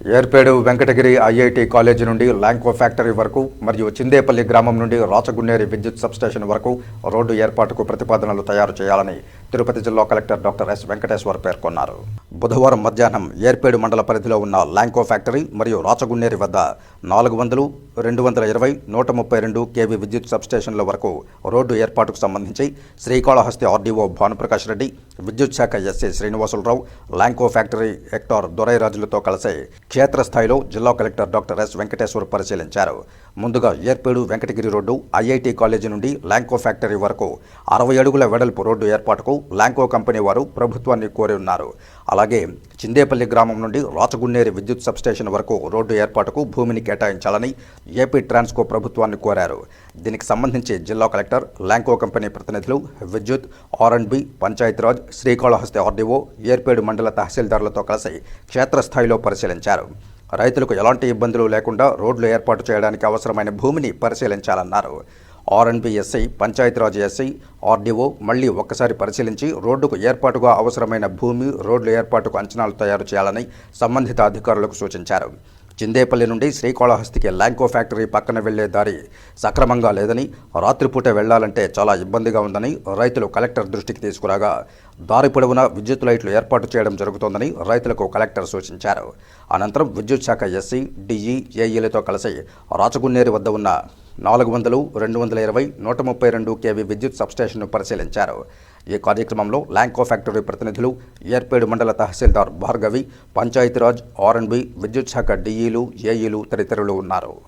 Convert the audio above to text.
Yerpedu Venkatagiri IIT college నుండి Lanco factory వరకు మరియు చిందేపల్లి గ్రామం నుండి రాచగున్నేరి విద్యుత్ సబ్స్టేషన్ వరకు రోడ్డు ఏర్పాటుకు ప్రతిపాదనలు తయారు చేయాలని తిరుపతి జిల్లా కలెక్టర్ డాక్టర్ ఎస్ వెంకటేశ్వర్ పేర్కొన్నారు. బుధవారం మధ్యాహ్నం ఏర్పేడు మండల పరిధిలో ఉన్న ల్యాంకో ఫ్యాక్టరీ మరియు రాచగున్నేరి వద్ద నాలుగు వందలు రెండు వందల ఇరవై నూట ముప్పై రెండు కేవీ విద్యుత్ సబ్స్టేషన్ల వరకు రోడ్డు ఏర్పాటుకు సంబంధించి శ్రీకాళహస్తి ఆర్డీఓ భానుప్రకాష్ రెడ్డి విద్యుత్ శాఖ SE Srinivasularao Lanco factory Hector దొరైరాజులతో కలిసి క్షేత్రస్థాయిలో జిల్లా కలెక్టర్ డాక్టర్ ఎస్ వెంకటేశ్వర్ పరిశీలించారు. ముందుగా Yerpedu Venkatagiri road IIT college నుండి ల్యాంకో ఫ్యాక్టరీ వరకు అరవై అడుగుల వెడల్పు రోడ్డు ఏర్పాటుకు ల్యాంకో కంపెనీ వారు ప్రభుత్వాన్ని కోరి ఉన్నారు. అలాగే చిందేపల్లి గ్రామం నుండి రాచగున్నేరి విద్యుత్ సబ్స్టేషన్ వరకు రోడ్డు ఏర్పాటుకు భూమిని కేటాయించాలని ఏపీ ట్రాన్స్కో ప్రభుత్వాన్ని కోరారు. దీనికి సంబంధించి జిల్లా కలెక్టర్ ల్యాంకో కంపెనీ ప్రతినిధులు విద్యుత్ R and B Panchayati Raj Srikalahasti RDO Yerpedu మండల తహసీల్దారులతో కలిసి క్షేత్రస్థాయిలో పరిశీలించారు. రైతులకు ఎలాంటి ఇబ్బందులు లేకుండా రోడ్లు ఏర్పాటు చేయడానికి అవసరమైన భూమిని పరిశీలించాలన్నారు. R N B SI Panchayati Raj SI RDO మళ్ళీ ఒక్కసారి పరిశీలించి రోడ్డుకు ఏర్పాటుగా అవసరమైన భూమి రోడ్లు ఏర్పాటుకు అంచనాలు తయారు చేయాలని సంబంధిత అధికారులకు సూచించారు. చిందేపల్లి నుండి శ్రీకాళహస్తికి ల్యాంకో ఫ్యాక్టరీ పక్కన వెళ్ళే దారి సక్రమంగా లేదని రాత్రిపూట వెళ్ళాలంటే చాలా ఇబ్బందిగా ఉందని రైతులు కలెక్టర్ దృష్టికి తీసుకురాగా దారి పొడవునా విద్యుత్ లైట్లు ఏర్పాటు చేయడం జరుగుతోందని రైతులకు కలెక్టర్ సూచించారు. అనంతరం విద్యుత్ శాఖ ఎస్సీ డిఈ ఏఈలతో కలిసి రాచగున్నేరు వద్ద ఉన్న నాలుగు వందలు రెండు వందల ఇరవై నూట ముప్పై రెండు కేవీ విద్యుత్ సబ్స్టేషన్ను పరిశీలించారు. ఈ కార్యక్రమంలో ల్యాంకో ఫ్యాక్టరీ ప్రతినిధులు ఏర్పేడు మండల తహసీల్దార్ భార్గవి పంచాయతీరాజ్ ఆర్ఎన్బి విద్యుత్ శాఖ డిఈలు ఏఈలు తదితరులు ఉన్నారు.